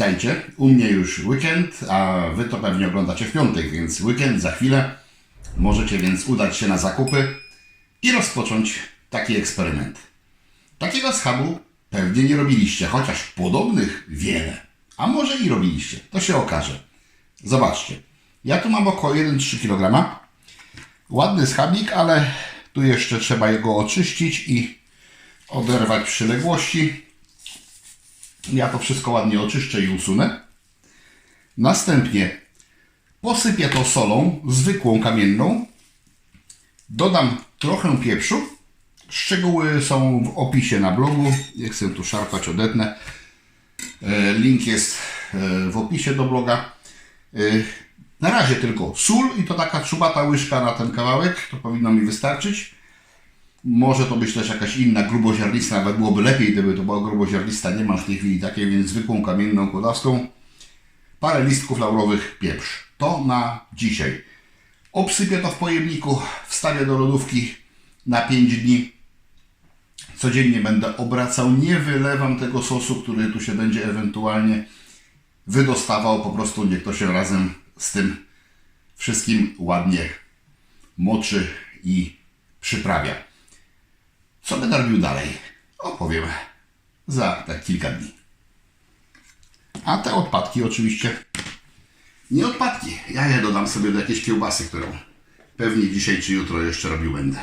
witajcie. U mnie już weekend, a wy to pewnie oglądacie w piątek, więc weekend za chwilę. Możecie więc udać się na zakupy i rozpocząć taki eksperyment. Takiego schabu pewnie nie robiliście, chociaż podobnych wiele. A może i robiliście, to się okaże. Zobaczcie. Ja tu mam około 1,3 kg. Ładny schabik, ale tu jeszcze trzeba jego oczyścić i oderwać przyległości. Ja to wszystko ładnie oczyszczę i usunę. Następnie posypię to solą, zwykłą kamienną. Dodam trochę pieprzu. Szczegóły są w opisie na blogu. Nie chcę tu szarpać, odetnę. E, Link jest e, w opisie do bloga. E, Na razie tylko sól i to taka czubata łyżka na ten kawałek. To powinno mi wystarczyć. Może to być też jakaś inna gruboziarnista, nawet byłoby lepiej, gdyby to była gruboziarnista. Nie mam w tej chwili takiej, więc zwykłą kamienną kłodawską. Parę listków laurowych pieprz. To na dzisiaj. Obsypię to w pojemniku, wstawię do lodówki na 5 dni. Codziennie będę obracał, nie wylewam tego sosu, który tu się będzie ewentualnie wydostawał. Po prostu niech to się razem z tym wszystkim ładnie moczy i przyprawia. Co będę robił dalej? Opowiem za tak kilka dni. A te odpadki oczywiście nie odpadki. Ja je dodam sobie do jakiejś kiełbasy, którą pewnie dzisiaj czy jutro jeszcze robił będę.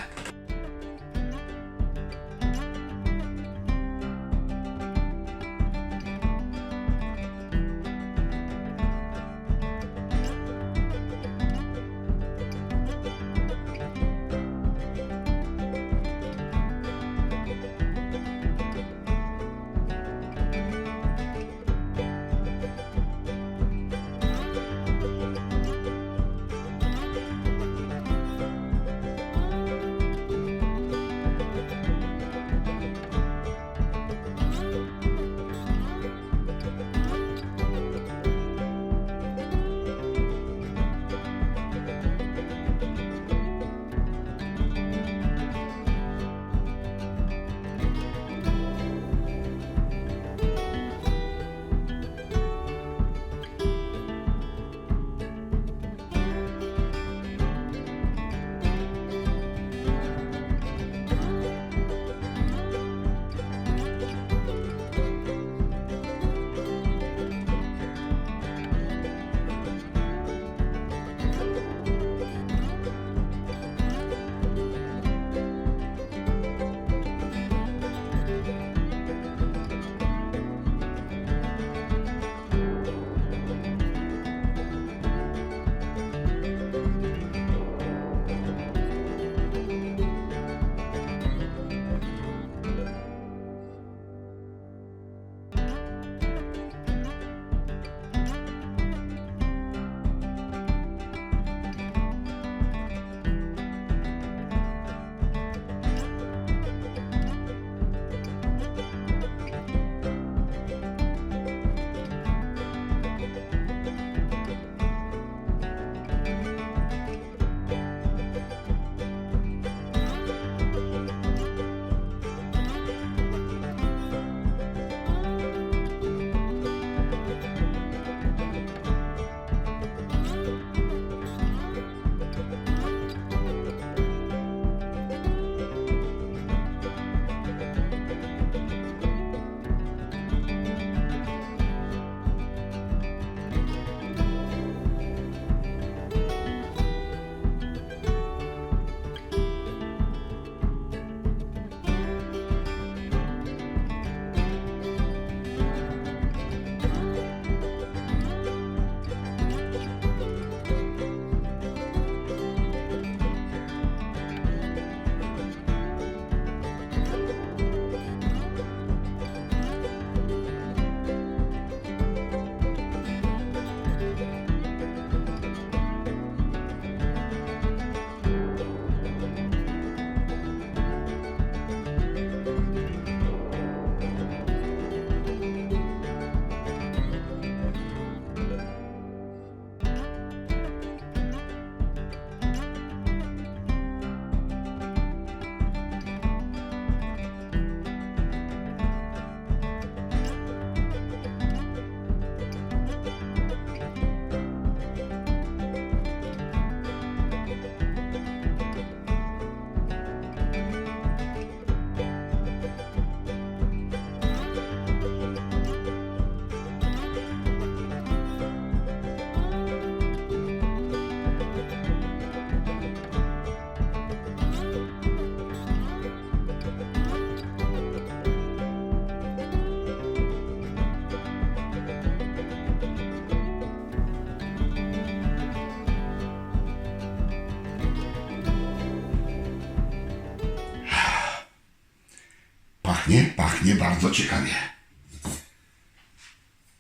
Pachnie, pachnie bardzo ciekawie.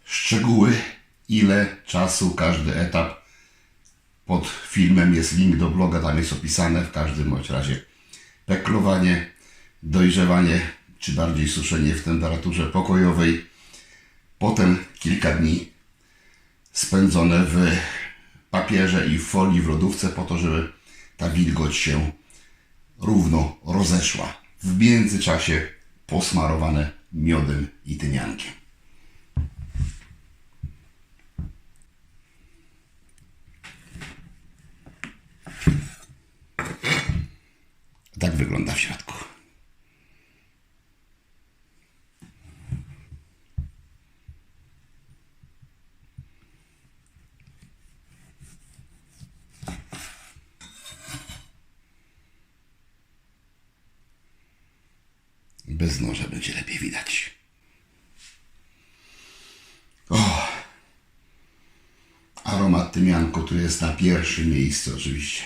Szczegóły, ile czasu każdy etap. Pod filmem jest link do bloga, tam jest opisane w każdym bądź razie peklowanie, dojrzewanie, czy bardziej suszenie w temperaturze pokojowej. Potem kilka dni spędzone w papierze i w folii w lodówce po to, żeby ta wilgoć się równo rozeszła. W międzyczasie posmarowane miodem i tymiankiem. Tak wygląda w środku. Bez noża będzie lepiej widać. O! Aromat tymianku tu jest na pierwszym miejscu oczywiście.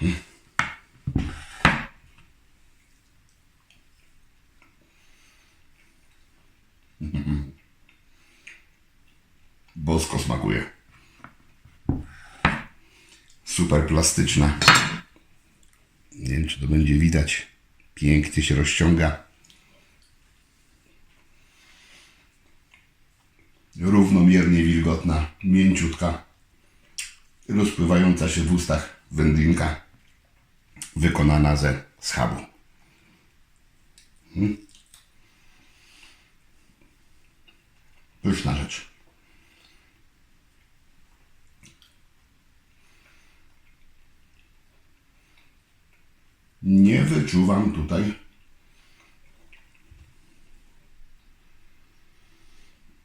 Bosko smakuje. Super plastyczna. Nie wiem, czy to będzie widać. Pięknie się rozciąga. Równomiernie wilgotna, mięciutka, rozpływająca się w ustach wędlinka, wykonana ze schabu. Hmm. Pyszna rzecz. Nie wyczuwam tutaj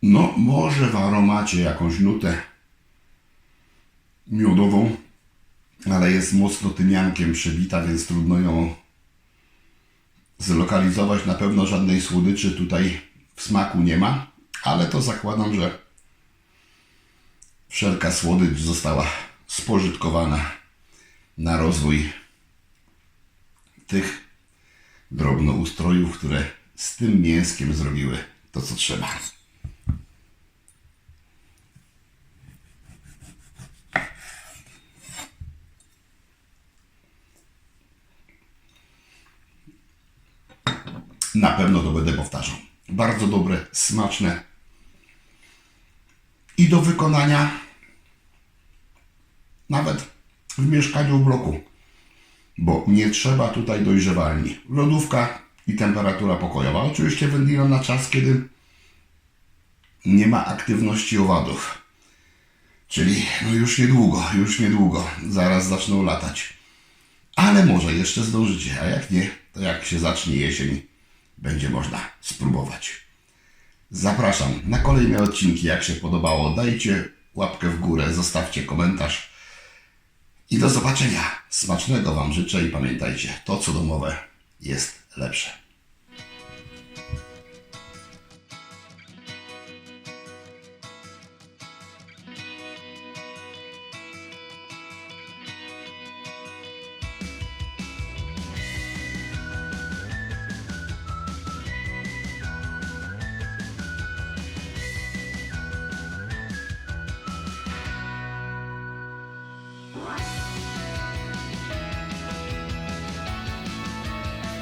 No, może w aromacie jakąś nutę miodową, ale jest mocno tymiankiem przebita, więc trudno ją zlokalizować. Na pewno żadnej słodyczy tutaj w smaku nie ma, ale to zakładam, że wszelka słodycz została spożytkowana na rozwój tych drobnoustrojów, które z tym mięskiem zrobiły to, co trzeba. Na pewno to będę powtarzał. Bardzo dobre, smaczne i do wykonania nawet w mieszkaniu w bloku, bo nie trzeba tutaj dojrzewalni. Lodówka i temperatura pokojowa. Oczywiście wędlina na czas, kiedy nie ma aktywności owadów. Czyli no już niedługo, już niedługo, zaraz zaczną latać. Ale może jeszcze zdążycie, a jak nie, to jak się zacznie jesień, będzie można spróbować. Zapraszam na kolejne odcinki. Jak się podobało, dajcie łapkę w górę, zostawcie komentarz. I do zobaczenia. Smacznego Wam życzę i pamiętajcie, to co domowe jest lepsze.